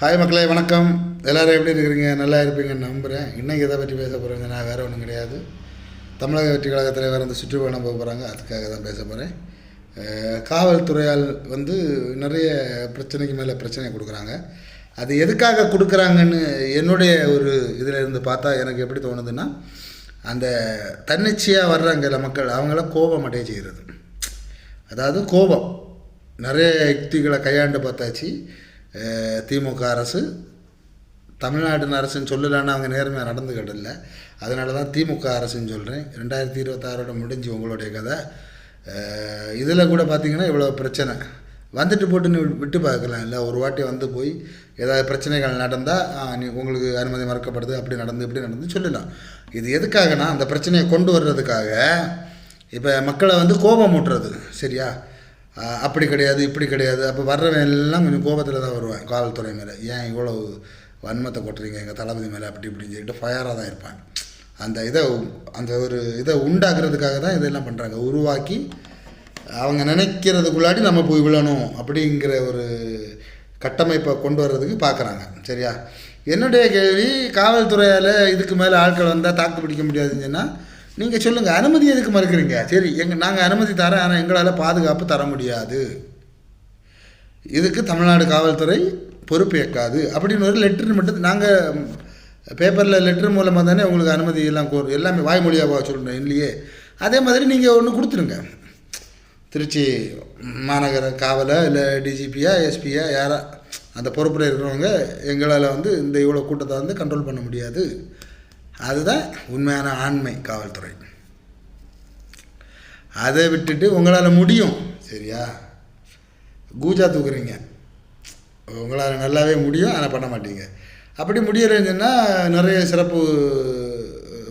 Hi மக்களே வணக்கம். எல்லோரும் எப்படி இருக்கிறீங்க? நல்லா இருப்பீங்கன்னு நம்புகிறேன் இன்றைக்கி எதை பற்றி பேச போகிறேங்க நான் வேறு ஒன்றும் கிடையாது. தமிழக வெற்றி கழக தலைவர் வந்து சுற்றுப்பயணம் போக போகிறாங்க அதுக்காக தான் பேச போகிறேன் காவல்துறையால் வந்து நிறைய பிரச்சனைக்கு மேலே பிரச்சனை கொடுக்குறாங்க. அது எதுக்காக கொடுக்குறாங்கன்னு என்னுடைய ஒரு இதில் இருந்து பார்த்தா எனக்கு எப்படி தோணுதுன்னா அந்த தன்னிச்சையாக வர்றாங்கல்ல மக்கள் அவங்கள கோபம் அடைய செய்கிறது அதாவது கோபம். நிறைய யுக்திகளை கையாண்டு பார்த்தாச்சு. திமுக அரசு தமிழ்நாட்டின் அரசுன்னு சொல்லலான்னு அவங்க நேர்மையாக நடந்துக்கிடல அதனால தான் திமுக அரசுன்னு சொல்கிறேன் ரெண்டாயிரத்தி இருபத்தாறோட முடிஞ்சு உங்களுடைய கதை. இதில் கூட பார்த்தீங்கன்னா இவ்வளோ பிரச்சனை. வந்துட்டு போட்டுன்னு விட்டு பார்க்கலாம். இல்லை ஒரு வாட்டி வந்து போய் ஏதாவது பிரச்சனைகள் நடந்தால் நீ உங்களுக்கு அனுமதி மறுக்கப்படுது. அப்படி நடந்து இப்படி நடந்து சொல்லலாம். இது எதுக்காகனா அந்த பிரச்சனையை கொண்டு வர்றதுக்காக இப்போ மக்களை வந்து கோபம் ஊட்டுறது சரியா? அப்படி கிடையாது இப்படி கிடையாது. அப்போ வர்றவன் எல்லாம் கொஞ்சம் கோபத்தில் தான் வருவேன் காவல்துறை மேலே. ஏன் இவ்வளோ வன்மத்தை கொட்டுறீங்க? எங்கள் தளபதி மேலே அப்படி இப்படின்னு சொல்லிட்டு ஃபயராக தான் இருப்பாங்க. அந்த இதை அந்த ஒரு இதை உண்டாக்குறதுக்காக தான் இதெல்லாம் பண்ணுறாங்க உருவாக்கி அவங்க நினைக்கிறதுக்குள்ளாடி நம்ம போய் விழணும் அப்படிங்கிற ஒரு கட்டமைப்பை கொண்டு வர்றதுக்கு பார்க்குறாங்க சரியா? என்னுடைய கேள்வி காவல்துறையால் இதுக்கு மேலே ஆட்கள் வந்தால் தாக்கு பிடிக்க முடியாதுன்னு சொன்னால் நீங்கள் சொல்லுங்கள் அனுமதி எதுக்கு மறுக்கிறீங்க? சரி எங்கள் நாங்கள் அனுமதி தரேன் ஆனால் எங்களால் பாதுகாப்பு தர முடியாது. இதுக்கு தமிழ்நாடு காவல்துறை பொறுப்பேற்காது அப்படின்னு ஒரு லெட்ரு மட்டும் நாங்கள் பேப்பரில் லெட்ரு மூலமாக தானே உங்களுக்கு அனுமதி எல்லாம் கோரும் எல்லாமே வாய்மொழியாக சொல்கிறேன் இல்லையே? அதே மாதிரி நீங்கள் ஒன்று கொடுத்துருங்க. திருச்சி மாநகர காவலை இல்லை டிஜிபியா எஸ்பியா யாரா அந்த பொறுப்பில் இருக்கிறவங்க எங்களால் வந்து இந்த இவ்வளோ கூட்டத்தை வந்து கண்ட்ரோல் பண்ண முடியாது. அதுதான் உண்மையான ஆண்மை காவல்துறை. அதை விட்டுட்டு உங்களால் முடியும். சரியா? கூஜா தூக்குறீங்க. உங்களால் நல்லாவே முடியும் ஆனால் பண்ண மாட்டீங்க. அப்படி முடியலைன்னா நிறைய சிறப்பு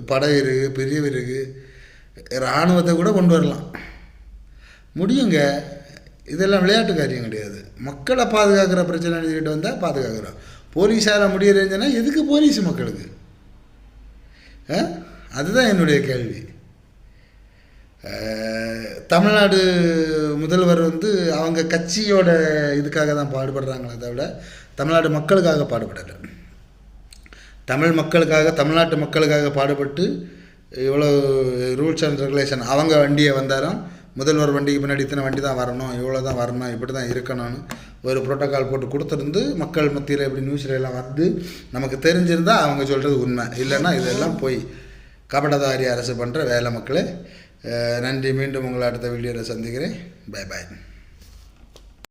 படை இருக்குது பிரிவு இருக்குது இராணுவத்தை கூட கொண்டு வரலாம். முடியுங்க. இதெல்லாம் விளையாட்டு காரியம் கிடையாது. மக்களை பாதுகாக்கிற பிரச்சனை எழுதிக்கிட்டு வந்தால் பாதுகாக்கிறோம். போலீஸால் முடியலைன்னா எதுக்கு போலீஸ் மக்களுக்கு? அதுதான் என்னுடைய கேள்வி. தமிழ்நாடு முதல்வர் வந்து அவங்க கட்சியோட இதுக்காக தான் பாடுபடுறாங்களே தவிர தமிழ்நாடு மக்களுக்காக பாடுபடலை. தமிழ் மக்களுக்காக தமிழ்நாட்டு மக்களுக்காக பாடுபட்டு இவ்வளோ ரூல்ஸ் அண்ட் ரெகுலேஷன் அவங்க வண்டியை வந்தாலும் முதல்வர் வண்டிக்கு பின்னாடி இத்தனை வண்டி தான் வரணும் இவ்வளோ தான் வரணும் இப்படி தான் இருக்கணும்னு ஒரு புரோட்டோக்கால் போட்டு கொடுத்துருந்து மக்கள் மத்தியில் இப்படி நியூஸில் எல்லாம் வந்து நமக்கு தெரிஞ்சிருந்தா அவங்க சொல்கிறது உண்மை. இல்லைன்னா இதெல்லாம் போய் கபடதாரி அரசு பண்ணுற வேலை மக்களே. நன்றி. மீண்டும் உங்களை அடுத்த வீடியோவில் சந்திக்கிறேன். Bye bye